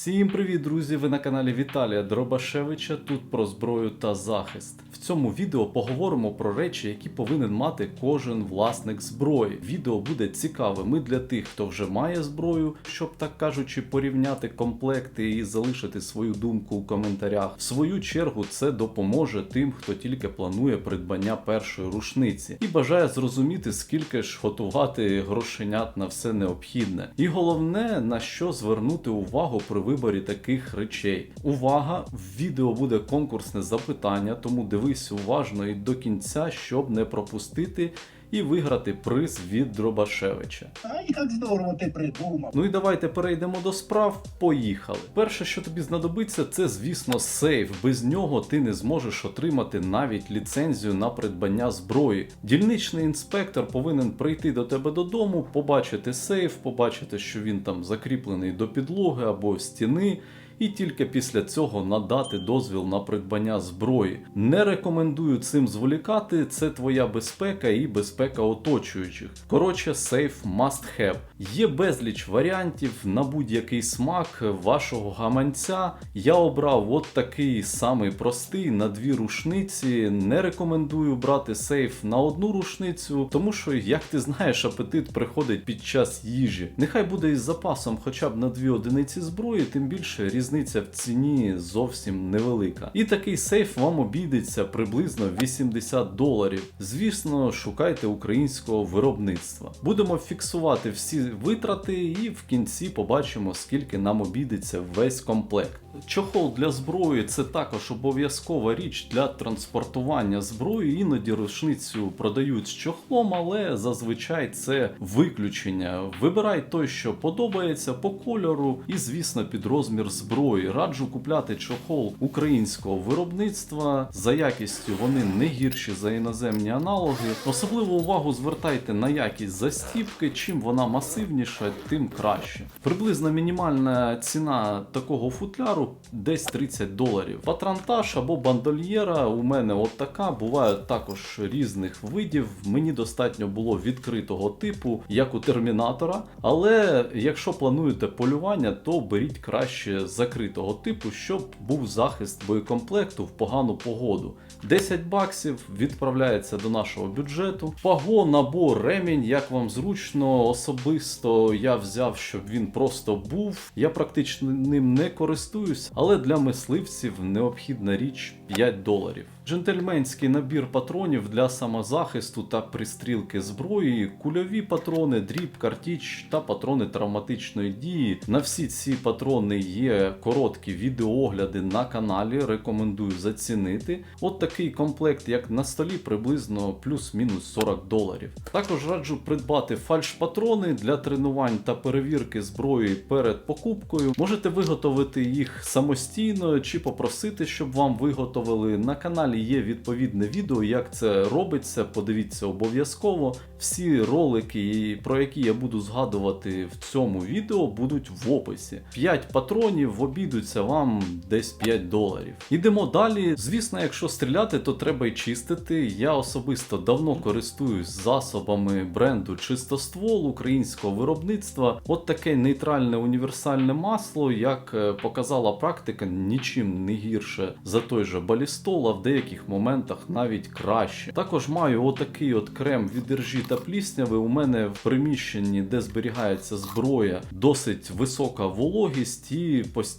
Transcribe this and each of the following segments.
Всім привіт, друзі! Ви на каналі Віталія Дробашевича. Тут про зброю та захист. Цьому відео поговоримо про речі, які повинен мати кожен власник зброї. Відео буде цікавим і для тих, хто вже має зброю, щоб так кажучи, порівняти комплекти і залишити свою думку у коментарях. В свою чергу це допоможе тим, хто тільки планує придбання першої рушниці і бажає зрозуміти, скільки ж готувати грошенят на все необхідне. І головне, на що звернути увагу при виборі таких речей. Увага! В відео буде конкурсне запитання, тому дивись уважно і до кінця, щоб не пропустити і виграти приз від Дробашевича. Ай, як здорово ти придумав. Ну і давайте перейдемо до справ. Поїхали. Перше, що тобі знадобиться, це, звісно, сейф. Без нього ти не зможеш отримати навіть ліцензію на придбання зброї. Дільничний інспектор повинен прийти до тебе додому, побачити сейф, побачити, що він там закріплений до підлоги або стіни. І тільки після цього надати дозвіл на придбання зброї. Не рекомендую цим зволікати, це твоя безпека і безпека оточуючих. Коротше, сейф must have. Є безліч варіантів на будь-який смак вашого гаманця. Я обрав от такий самий простий на дві рушниці. Не рекомендую брати сейф на одну рушницю, тому що, як ти знаєш, апетит приходить під час їжі. Нехай буде із запасом хоча б на дві одиниці зброї, тим більше різниця в ціні зовсім невелика. І такий сейф вам обійдеться приблизно 80 доларів. Звісно, шукайте українського виробництва. Будемо фіксувати всі витрати, і в кінці побачимо, скільки нам обійдеться весь комплект. Чохол для зброї це також обов'язкова річ для транспортування зброї. Іноді рушницю продають з чохлом, але зазвичай це виключення. Вибирай той, що подобається по кольору, і, звісно, під розмір зброї. Раджу купляти чохол українського виробництва. За якістю вони не гірші за іноземні аналоги. Особливу увагу звертайте на якість застіпки. Чим вона масивніша, тим краще. Приблизна мінімальна ціна такого футляру десь 30 доларів. Патронтаж або бандольєра у мене от така, буває також різних видів. Мені достатньо було відкритого типу, як у термінатора. Але якщо плануєте полювання, то беріть краще закритого типу, щоб був захист боєкомплекту в погану погоду. 10 баксів відправляється до нашого бюджету. Пагон або ремінь, як вам зручно, особисто я взяв, щоб він просто був. Я практично ним не користуюсь, але для мисливців необхідна річ 5 доларів. Джентльменський набір патронів для самозахисту та пристрілки зброї, кульові патрони, дріб, картіч та патрони травматичної дії. На всі ці патрони є короткі відеоогляди на каналі. Рекомендую зацінити. От такий комплект, як на столі, приблизно плюс-мінус 40 доларів. Також раджу придбати фальш-патрони для тренувань та перевірки зброї перед покупкою. Можете виготовити їх самостійно чи попросити, щоб вам виготовили. На каналі є відповідне відео, як це робиться. Подивіться обов'язково. Всі ролики, про які я буду згадувати в цьому відео, будуть в описі. 5 патронів обійдуться вам десь 5 доларів. Ідемо далі. Звісно, якщо стріляти, то треба й чистити. Я особисто давно користуюсь засобами бренду Чистоствол українського виробництва. От таке нейтральне універсальне масло, як е, показала практика, нічим не гірше за той же балістол, а в деяких моментах навіть краще. Також маю отакий от крем від іржі та плісняви. У мене в приміщенні, де зберігається зброя, досить висока вологість і постійно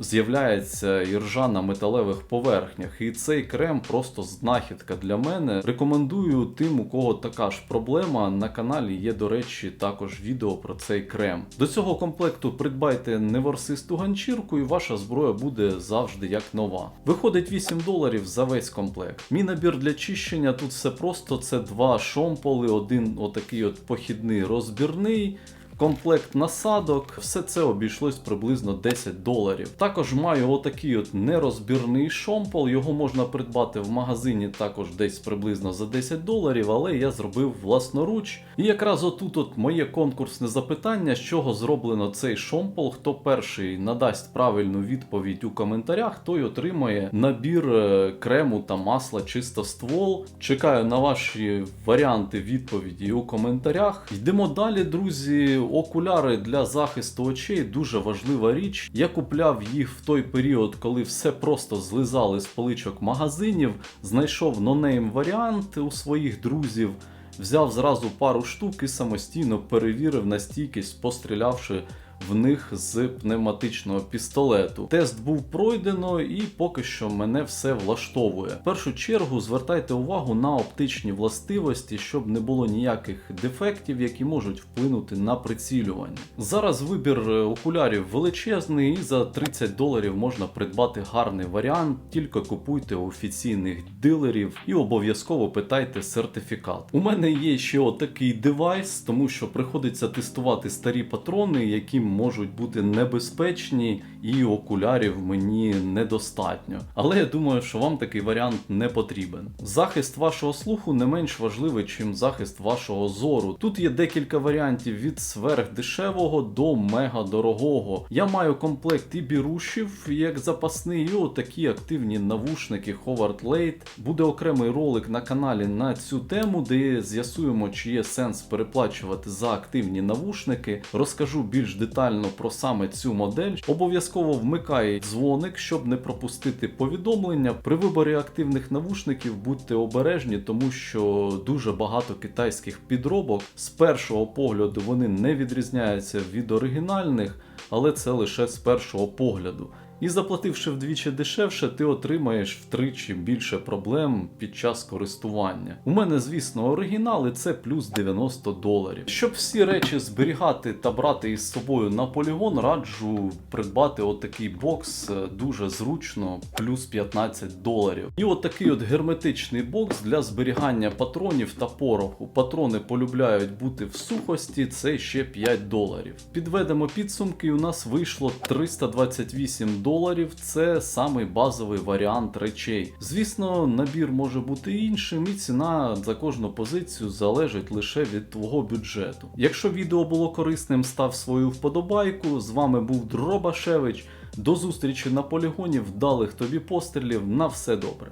з'являється іржа на металевих поверхнях. І цей крем просто знахідка для мене. Рекомендую тим, у кого така ж проблема. На каналі є, до речі, також відео про цей крем. До цього комплекту придбайте неворсисту ганчірку, і ваша зброя буде завжди як нова. Виходить 8 доларів за весь комплект. Мій набір для чищення тут все просто: це два шомполи, один отакий от похідний розбірний. Комплект насадок, все це обійшлось приблизно 10 доларів. Також маю отакий от нерозбірний шомпол, його можна придбати в магазині також десь приблизно за 10 доларів, але я зробив власноруч. І якраз отут от моє конкурсне запитання, з чого зроблено цей шомпол. Хто перший надасть правильну відповідь у коментарях, той отримає набір е, крему та масла чисто ствол. Чекаю на ваші варіанти відповіді у коментарях. Йдемо далі, друзі. Окуляри для захисту очей дуже важлива річ. Я купляв їх в той період, коли все просто злизали з поличок магазинів, знайшов нонейм варіант у своїх друзів. Взяв зразу пару штук і самостійно перевірив на стійкість, пострілявши в них з пневматичного пістолету. Тест був пройдено, і поки що мене все влаштовує. В першу чергу звертайте увагу на оптичні властивості, щоб не було ніяких дефектів, які можуть вплинути на прицілювання. Зараз вибір е, окулярів величезний, і за 30 доларів можна придбати гарний варіант. Тільки купуйте офіційних дилерів і обов'язково питайте сертифікат. У мене є ще отакий девайс, тому що приходиться тестувати старі патрони, які можуть бути небезпечні, і окулярів мені недостатньо. Але я думаю, що вам такий варіант не потрібен. Захист вашого слуху не менш важливий, чим захист вашого зору. Тут є декілька варіантів від сверхдешевого до мега дорогого. Я маю комплект і бірушів як запасний, і отакі активні навушники Howard Late. Буде окремий ролик на каналі на цю тему, де з'ясуємо, чи є сенс переплачувати за активні навушники. Розкажу більш детально про саме цю модель. Обов'язково вмикай дзвоник, щоб не пропустити повідомлення. При виборі активних навушників будьте обережні, тому що дуже багато китайських підробок. З першого погляду вони не відрізняються від оригінальних, але це лише з першого погляду. І заплативши вдвічі дешевше, ти отримаєш втричі більше проблем під час користування. У мене, звісно, оригінали це плюс 90 доларів. Щоб всі речі зберігати та брати із собою на полігон, раджу придбати отакий бокс е, дуже зручно, плюс 15 доларів. І отакий от герметичний бокс для зберігання патронів та пороху. Патрони полюбляють бути в сухості, це ще 5 доларів. Підведемо підсумки, і у нас вийшло 328 доларів. Це самий базовий варіант речей. Звісно, набір може бути іншим, і ціна за кожну позицію залежить лише від твого бюджету. Якщо відео було корисним, став свою вподобайку. З вами був Дробашевич. До зустрічі на полігоні, вдалих тобі пострілів. На все добре.